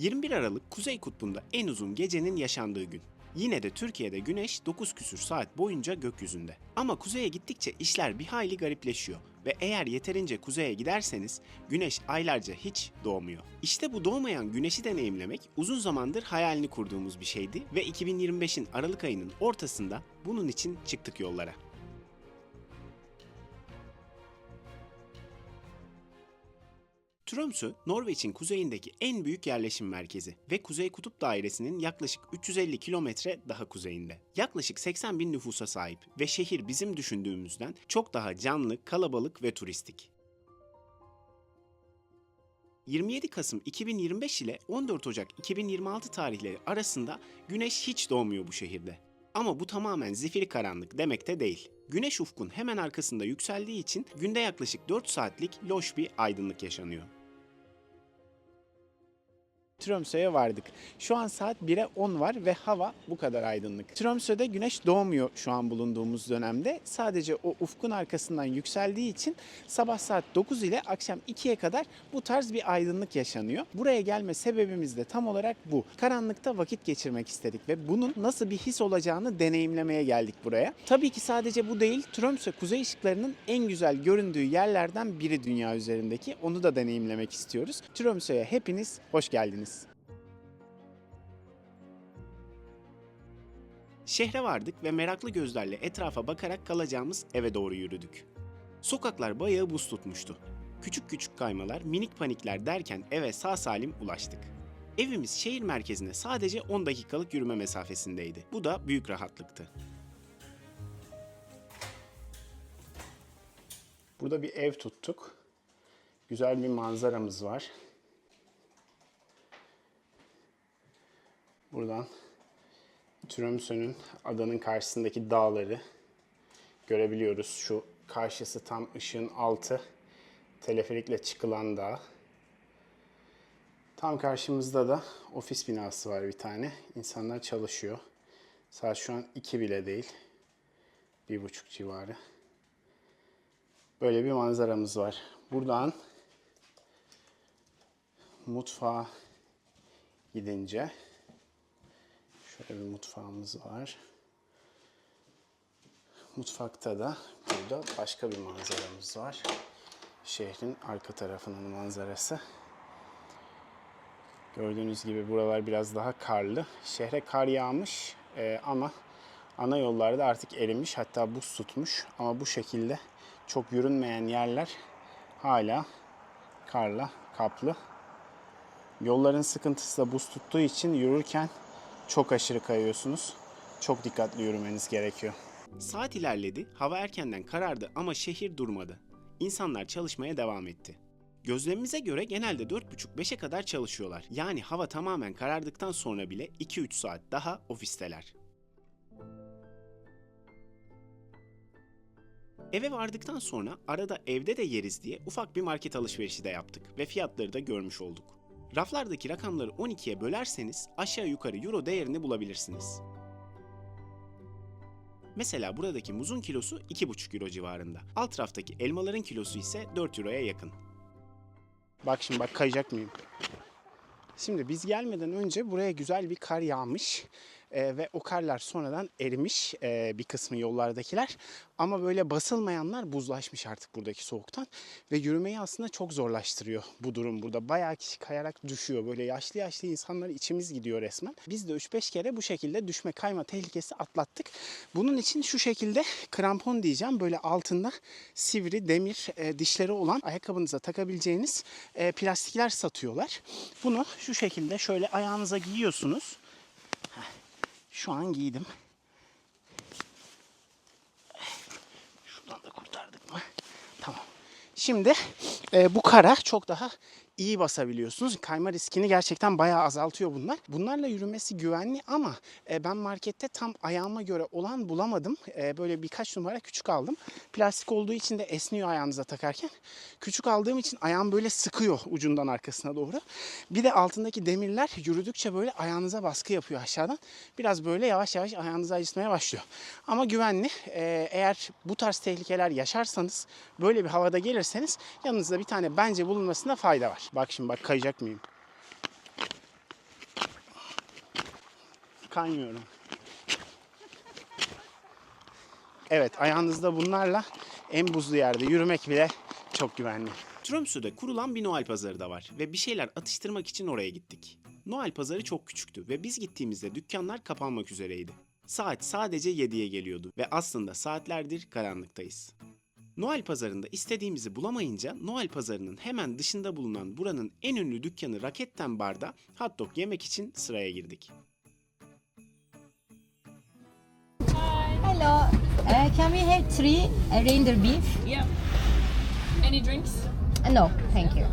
21 Aralık Kuzey Kutbu'nda en uzun gecenin yaşandığı gün. Yine de Türkiye'de güneş 9 küsür saat boyunca gökyüzünde. Ama kuzeye gittikçe işler bir hayli garipleşiyor ve eğer yeterince kuzeye giderseniz güneş aylarca hiç doğmuyor. İşte bu doğmayan güneşi deneyimlemek uzun zamandır hayalini kurduğumuz bir şeydi ve 2025'in Aralık ayının ortasında bunun için çıktık yollara. Tromsø, Norveç'in kuzeyindeki en büyük yerleşim merkezi ve Kuzey Kutup Dairesi'nin yaklaşık 350 kilometre daha kuzeyinde. Yaklaşık 80 bin nüfusa sahip ve şehir bizim düşündüğümüzden çok daha canlı, kalabalık ve turistik. 27 Kasım 2025 ile 14 Ocak 2026 tarihleri arasında güneş hiç doğmuyor bu şehirde. Ama bu tamamen zifiri karanlık demek de değil. Güneş ufkun hemen arkasında yükseldiği için günde yaklaşık 4 saatlik loş bir aydınlık yaşanıyor. Tromsø'ye vardık. Şu an saat 1'e 10 var ve hava bu kadar aydınlık. Tromsø'de güneş doğmuyor şu an bulunduğumuz dönemde. Sadece o ufkun arkasından yükseldiği için sabah saat 9 ile akşam 2'ye kadar bu tarz bir aydınlık yaşanıyor. Buraya gelme sebebimiz de tam olarak bu. Karanlıkta vakit geçirmek istedik ve bunun nasıl bir his olacağını deneyimlemeye geldik buraya. Tabii ki sadece bu değil. Tromsø kuzey ışıklarının en güzel göründüğü yerlerden biri dünya üzerindeki. Onu da deneyimlemek istiyoruz. Tromsø'ye hepiniz hoş geldiniz. Şehre vardık ve meraklı gözlerle etrafa bakarak kalacağımız eve doğru yürüdük. Sokaklar bayağı buz tutmuştu. Küçük küçük kaymalar, minik panikler derken eve sağ salim ulaştık. Evimiz şehir merkezine sadece 10 dakikalık yürüme mesafesindeydi. Bu da büyük rahatlıktı. Burada bir ev tuttuk. Güzel bir manzaramız var. Buradan Tromsø'nün adanın karşısındaki dağları görebiliyoruz. Şu karşısı tam ışığın altı. Teleferikle çıkılan dağ. Tam karşımızda da ofis binası var bir tane. İnsanlar çalışıyor. Saat şu an iki bile değil. Bir buçuk civarı. Böyle bir manzaramız var. Buradan mutfağa gidince Şöyle bir mutfağımız var. Mutfakta da burada başka bir manzaramız var. Şehrin arka tarafının manzarası. Gördüğünüz gibi buralar biraz daha karlı. Şehre kar yağmış e, ama ana yollarda artık erimiş hatta buz tutmuş. Ama bu şekilde çok yürünmeyen yerler hala karla kaplı. Yolların sıkıntısı da buz tuttuğu için yürürken çok aşırı kayıyorsunuz. Çok dikkatli yürümeniz gerekiyor. Saat ilerledi, hava erkenden karardı ama şehir durmadı. İnsanlar çalışmaya devam etti. Gözlemimize göre genelde 4.30-5'e kadar çalışıyorlar. Yani hava tamamen karardıktan sonra bile 2-3 saat daha ofisteler. Eve vardıktan sonra arada evde de yeriz diye ufak bir market alışverişi de yaptık ve fiyatları da görmüş olduk. Raflardaki rakamları 12'ye bölerseniz aşağı yukarı euro değerini bulabilirsiniz. Mesela buradaki muzun kilosu 2,5 euro civarında. Alt raftaki elmaların kilosu ise 4 euroya yakın. Bak şimdi bak kayacak mıyım? Şimdi biz gelmeden önce buraya güzel bir kar yağmış. Ee, ve o karlar sonradan erimiş ee, bir kısmı yollardakiler. Ama böyle basılmayanlar buzlaşmış artık buradaki soğuktan. Ve yürümeyi aslında çok zorlaştırıyor bu durum burada. Bayağı kişi kayarak düşüyor. Böyle yaşlı yaşlı insanlar içimiz gidiyor resmen. Biz de 3-5 kere bu şekilde düşme kayma tehlikesi atlattık. Bunun için şu şekilde krampon diyeceğim. Böyle altında sivri demir e, dişleri olan ayakkabınıza takabileceğiniz e, plastikler satıyorlar. Bunu şu şekilde şöyle ayağınıza giyiyorsunuz. Şu an giydim. Şuradan da kurtardık mı? Tamam. Şimdi e, bu kara çok daha iyi basabiliyorsunuz. Kayma riskini gerçekten bayağı azaltıyor bunlar. Bunlarla yürümesi güvenli ama e, ben markette tam ayağıma göre olan bulamadım. E, böyle birkaç numara küçük aldım. Plastik olduğu için de esniyor ayağınıza takarken. Küçük aldığım için ayağım böyle sıkıyor ucundan arkasına doğru. Bir de altındaki demirler yürüdükçe böyle ayağınıza baskı yapıyor aşağıdan. Biraz böyle yavaş yavaş ayağınızı acıtmaya başlıyor. Ama güvenli. E, eğer bu tarz tehlikeler yaşarsanız böyle bir havada gelirseniz yanınızda bir tane bence bulunmasında fayda var. Bak şimdi bak kayacak mıyım? kaymıyorum. Evet ayağınızda bunlarla en buzlu yerde yürümek bile çok güvenli. Tromsø'de kurulan bir Noel pazarı da var ve bir şeyler atıştırmak için oraya gittik. Noel pazarı çok küçüktü ve biz gittiğimizde dükkanlar kapanmak üzereydi. Saat sadece 7'ye geliyordu ve aslında saatlerdir karanlıktayız. Noel pazarında istediğimizi bulamayınca Noel pazarının hemen dışında bulunan buranın en ünlü dükkanı Raketten Bar'da hot dog yemek için sıraya girdik. Hello. Uh, can we have three uh, reindeer beef? Yeah. Any drinks? Uh, no, thank you.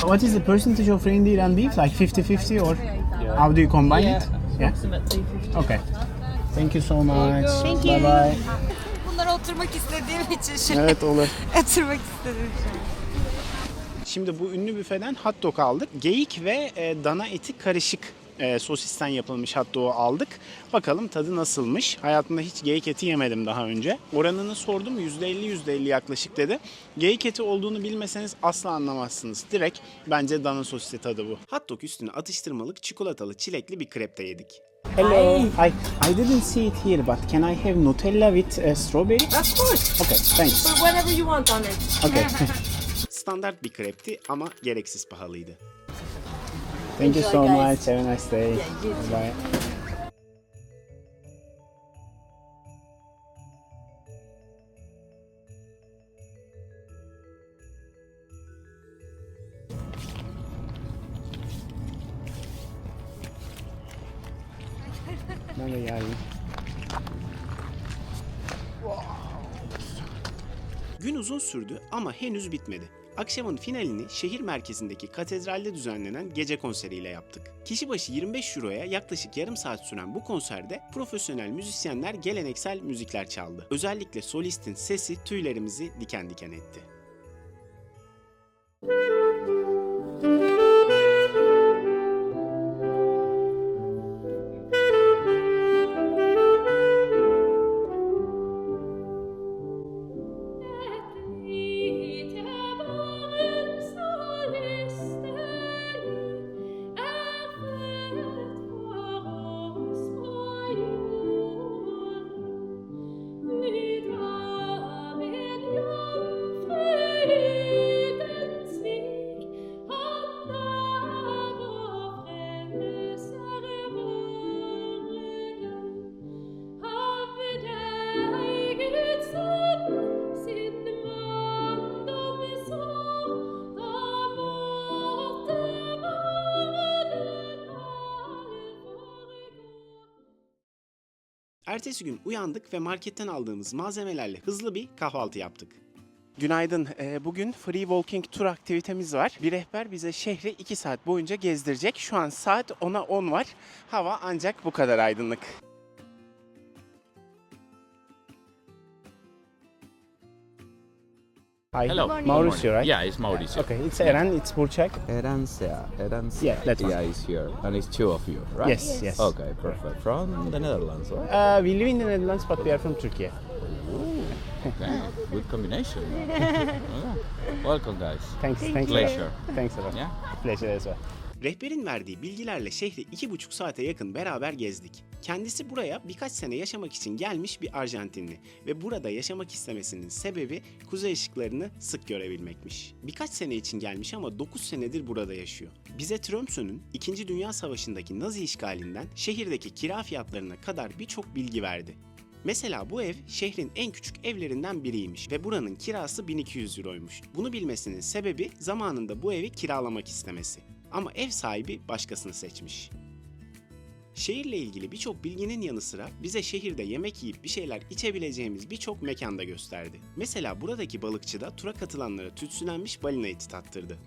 What is the percentage of reindeer and beef? Like 50-50 or how do you combine it? Yeah. Approximately 50. Okay. Thank you so much. Thank you. Bye bye. Bunlara oturmak istediğim için şu Evet olur. oturmak istedim şu an. Şimdi bu ünlü büfeden hot dog aldık. Geyik ve e, dana eti karışık e, sosisten yapılmış hot dog'u aldık. Bakalım tadı nasılmış. Hayatımda hiç geyik eti yemedim daha önce. Oranını sordum %50 %50 yaklaşık dedi. Geyik eti olduğunu bilmeseniz asla anlamazsınız. Direkt bence dana sosisi tadı bu. Hot dog üstüne atıştırmalık çikolatalı çilekli bir krep de yedik. Hello. I, I didn't see it here but can I have Nutella with uh, strawberry? Of course. Okay, thanks. Put whatever you want on it. Okay. Standart bir krepti ama gereksiz pahalıydı. Thank you so much. Have a nice day. Bye. Gün uzun sürdü ama henüz bitmedi. Akşamın finalini şehir merkezindeki katedralde düzenlenen gece konseriyle yaptık. Kişi başı 25 euroya yaklaşık yarım saat süren bu konserde profesyonel müzisyenler geleneksel müzikler çaldı. Özellikle solistin sesi tüylerimizi diken diken etti. Ertesi gün uyandık ve marketten aldığımız malzemelerle hızlı bir kahvaltı yaptık. Günaydın. Ee, Bugün free walking tur aktivitemiz var. Bir rehber bize şehri 2 saat boyunca gezdirecek. Şu an saat 10'a 10 var. Hava ancak bu kadar aydınlık. Hi. Hello. Mauricio, right? Yeah, it's Mauricio. Okay, it's Eren, it's Burçak. Erancia, Erancia. Yeah, that one. Yeah, is here, and it's two of you, right? Yes, yes. Okay, perfect. From the Netherlands, right? Uh, we live in the Netherlands but we are from Turkey. Okay, good combination. Yeah. Welcome, guys. Thanks, thanks Pleasure. a lot. Thanks a lot. Yeah. Pleasure as well. Rehberin verdiği bilgilerle şehri iki buçuk saate yakın beraber gezdik. Kendisi buraya birkaç sene yaşamak için gelmiş bir Arjantinli ve burada yaşamak istemesinin sebebi kuzey ışıklarını sık görebilmekmiş. Birkaç sene için gelmiş ama 9 senedir burada yaşıyor. Bize Tromsø'nün 2. Dünya Savaşı'ndaki Nazi işgalinden şehirdeki kira fiyatlarına kadar birçok bilgi verdi. Mesela bu ev şehrin en küçük evlerinden biriymiş ve buranın kirası 1200 euroymuş. Bunu bilmesinin sebebi zamanında bu evi kiralamak istemesi. Ama ev sahibi başkasını seçmiş. Şehirle ilgili birçok bilginin yanı sıra bize şehirde yemek yiyip bir şeyler içebileceğimiz birçok mekanda gösterdi. Mesela buradaki balıkçıda tura katılanlara tütsülenmiş balina eti tattırdı.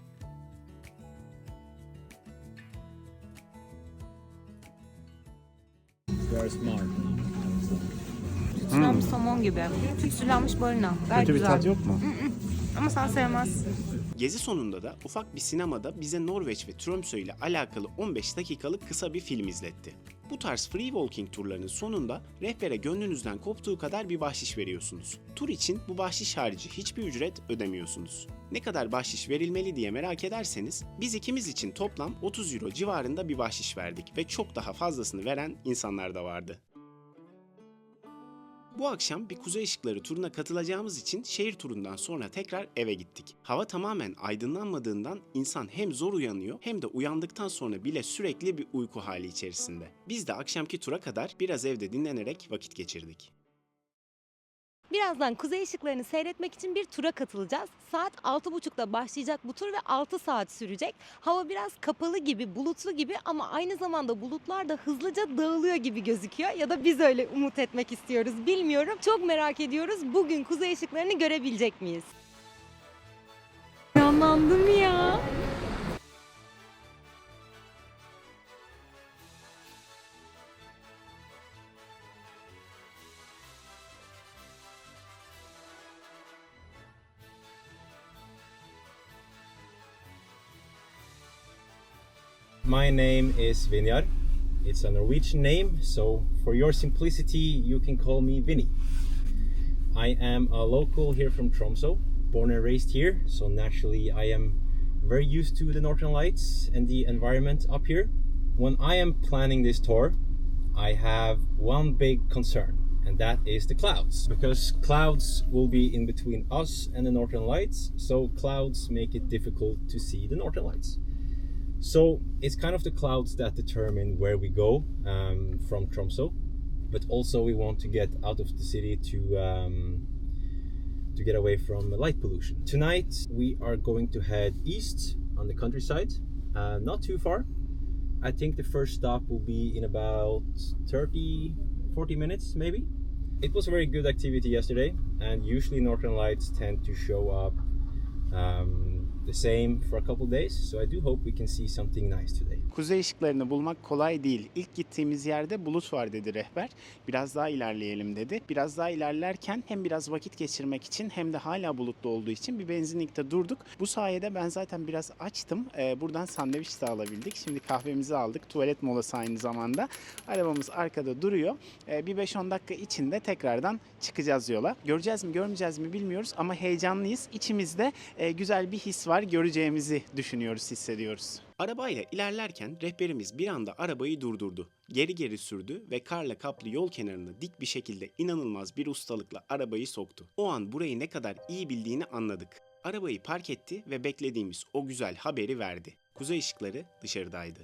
Tütsülenmiş somon gibi. Tütsülenmiş balina. Gayet güzel. yok mu? Ama sen sevmezsin. Gezi sonunda da ufak bir sinemada bize Norveç ve Tromsø ile alakalı 15 dakikalık kısa bir film izletti. Bu tarz free walking turlarının sonunda rehbere gönlünüzden koptuğu kadar bir bahşiş veriyorsunuz. Tur için bu bahşiş harici hiçbir ücret ödemiyorsunuz. Ne kadar bahşiş verilmeli diye merak ederseniz biz ikimiz için toplam 30 euro civarında bir bahşiş verdik ve çok daha fazlasını veren insanlar da vardı. Bu akşam bir kuzey ışıkları turuna katılacağımız için şehir turundan sonra tekrar eve gittik. Hava tamamen aydınlanmadığından insan hem zor uyanıyor hem de uyandıktan sonra bile sürekli bir uyku hali içerisinde. Biz de akşamki tura kadar biraz evde dinlenerek vakit geçirdik. Birazdan kuzey ışıklarını seyretmek için bir tura katılacağız. Saat 6.30'da başlayacak bu tur ve 6 saat sürecek. Hava biraz kapalı gibi, bulutlu gibi ama aynı zamanda bulutlar da hızlıca dağılıyor gibi gözüküyor. Ya da biz öyle umut etmek istiyoruz bilmiyorum. Çok merak ediyoruz bugün kuzey ışıklarını görebilecek miyiz? Yanlandım ya. My name is Vinjar. It's a Norwegian name, so for your simplicity, you can call me Vinny. I am a local here from Tromso, born and raised here, so naturally I am very used to the Northern Lights and the environment up here. When I am planning this tour, I have one big concern, and that is the clouds. Because clouds will be in between us and the Northern Lights, so clouds make it difficult to see the Northern Lights. So it's kind of the clouds that determine where we go um, from Tromso, but also we want to get out of the city to um, to get away from light pollution. Tonight we are going to head east on the countryside, uh, not too far. I think the first stop will be in about 30, 40 minutes maybe. It was a very good activity yesterday, and usually Northern Lights tend to show up um, the same for a couple days. So I do hope we can see something nice today. Kuzey ışıklarını bulmak kolay değil. İlk gittiğimiz yerde bulut var dedi rehber. Biraz daha ilerleyelim dedi. Biraz daha ilerlerken hem biraz vakit geçirmek için hem de hala bulutlu olduğu için bir benzinlikte durduk. Bu sayede ben zaten biraz açtım. Ee, buradan sandviç de alabildik. Şimdi kahvemizi aldık. Tuvalet molası aynı zamanda. Arabamız arkada duruyor. Ee, bir 5-10 dakika içinde tekrardan çıkacağız yola. Göreceğiz mi görmeyeceğiz mi bilmiyoruz ama heyecanlıyız. İçimizde e, güzel bir his var. Göreceğimizi düşünüyoruz, hissediyoruz. Arabayla ilerlerken rehberimiz bir anda arabayı durdurdu. Geri geri sürdü ve karla kaplı yol kenarına dik bir şekilde inanılmaz bir ustalıkla arabayı soktu. O an burayı ne kadar iyi bildiğini anladık. Arabayı park etti ve beklediğimiz o güzel haberi verdi. Kuzey ışıkları dışarıdaydı.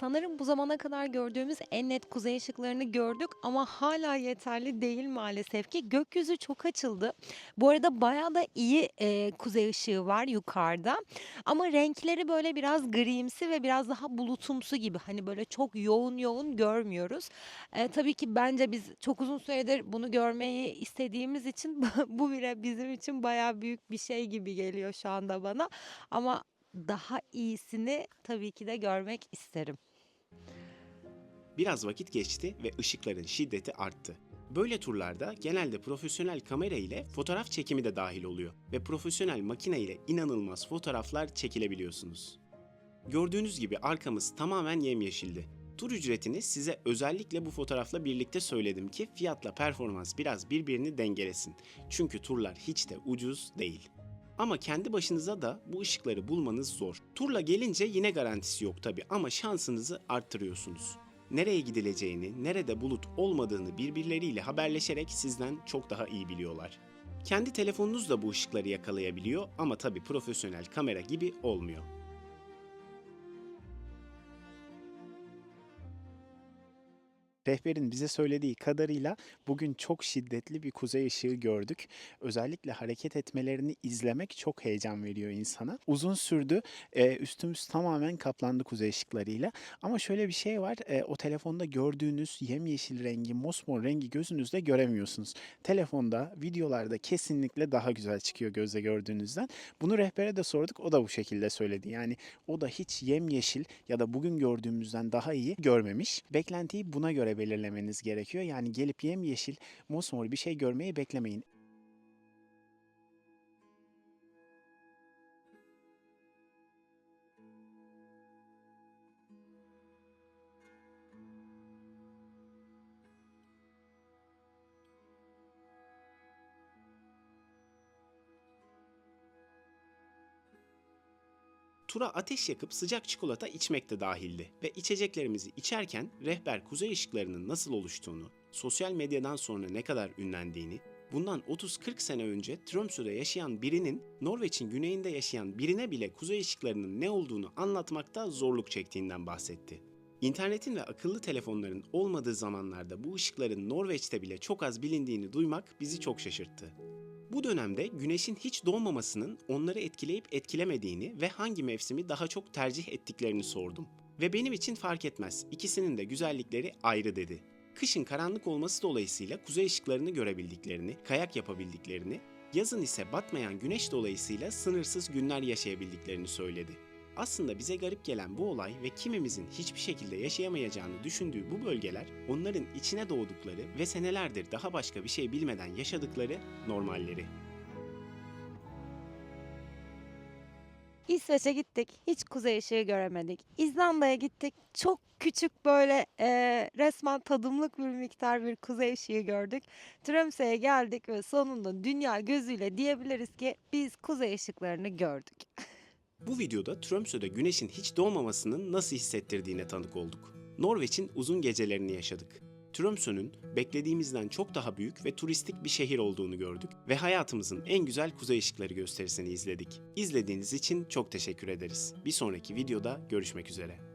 Sanırım bu zamana kadar gördüğümüz en net kuzey ışıklarını gördük ama hala yeterli değil maalesef ki. Gökyüzü çok açıldı. Bu arada bayağı da iyi e, kuzey ışığı var yukarıda. Ama renkleri böyle biraz grimsi ve biraz daha bulutumsu gibi. Hani böyle çok yoğun yoğun görmüyoruz. E, tabii ki bence biz çok uzun süredir bunu görmeyi istediğimiz için bu bile bizim için bayağı büyük bir şey gibi geliyor şu anda bana. Ama daha iyisini tabii ki de görmek isterim. Biraz vakit geçti ve ışıkların şiddeti arttı. Böyle turlarda genelde profesyonel kamera ile fotoğraf çekimi de dahil oluyor ve profesyonel makine ile inanılmaz fotoğraflar çekilebiliyorsunuz. Gördüğünüz gibi arkamız tamamen yemyeşildi. Tur ücretini size özellikle bu fotoğrafla birlikte söyledim ki fiyatla performans biraz birbirini dengelesin. Çünkü turlar hiç de ucuz değil. Ama kendi başınıza da bu ışıkları bulmanız zor. Turla gelince yine garantisi yok tabi ama şansınızı arttırıyorsunuz. Nereye gidileceğini, nerede bulut olmadığını birbirleriyle haberleşerek sizden çok daha iyi biliyorlar. Kendi telefonunuz da bu ışıkları yakalayabiliyor ama tabi profesyonel kamera gibi olmuyor. Rehberin bize söylediği kadarıyla bugün çok şiddetli bir kuzey ışığı gördük. Özellikle hareket etmelerini izlemek çok heyecan veriyor insana. Uzun sürdü. Ee, üstümüz tamamen kaplandı kuzey ışıklarıyla. Ama şöyle bir şey var. Ee, o telefonda gördüğünüz yemyeşil rengi, mosmor rengi gözünüzde göremiyorsunuz. Telefonda, videolarda kesinlikle daha güzel çıkıyor gözle gördüğünüzden. Bunu rehbere de sorduk. O da bu şekilde söyledi. Yani o da hiç yemyeşil ya da bugün gördüğümüzden daha iyi görmemiş. Beklentiyi buna göre belirlemeniz gerekiyor. Yani gelip yemyeşil, mosmor bir şey görmeyi beklemeyin. Tura ateş yakıp sıcak çikolata içmek de dahildi ve içeceklerimizi içerken rehber kuzey ışıklarının nasıl oluştuğunu, sosyal medyadan sonra ne kadar ünlendiğini, bundan 30-40 sene önce Tromsø'da yaşayan birinin Norveç'in güneyinde yaşayan birine bile kuzey ışıklarının ne olduğunu anlatmakta zorluk çektiğinden bahsetti. İnternetin ve akıllı telefonların olmadığı zamanlarda bu ışıkların Norveç'te bile çok az bilindiğini duymak bizi çok şaşırttı. Bu dönemde güneşin hiç doğmamasının onları etkileyip etkilemediğini ve hangi mevsimi daha çok tercih ettiklerini sordum. Ve benim için fark etmez, ikisinin de güzellikleri ayrı dedi. Kışın karanlık olması dolayısıyla kuzey ışıklarını görebildiklerini, kayak yapabildiklerini, yazın ise batmayan güneş dolayısıyla sınırsız günler yaşayabildiklerini söyledi. Aslında bize garip gelen bu olay ve kimimizin hiçbir şekilde yaşayamayacağını düşündüğü bu bölgeler onların içine doğdukları ve senelerdir daha başka bir şey bilmeden yaşadıkları normalleri. İsveç'e gittik. Hiç kuzey ışığı göremedik. İzlanda'ya gittik. Çok küçük böyle e, resmen tadımlık bir miktar bir kuzey ışığı gördük. Tromsø'ye geldik ve sonunda dünya gözüyle diyebiliriz ki biz kuzey ışıklarını gördük. Bu videoda Tromsø'de güneşin hiç doğmamasının nasıl hissettirdiğine tanık olduk. Norveç'in uzun gecelerini yaşadık. Tromsø'nün beklediğimizden çok daha büyük ve turistik bir şehir olduğunu gördük ve hayatımızın en güzel kuzey ışıkları gösterisini izledik. İzlediğiniz için çok teşekkür ederiz. Bir sonraki videoda görüşmek üzere.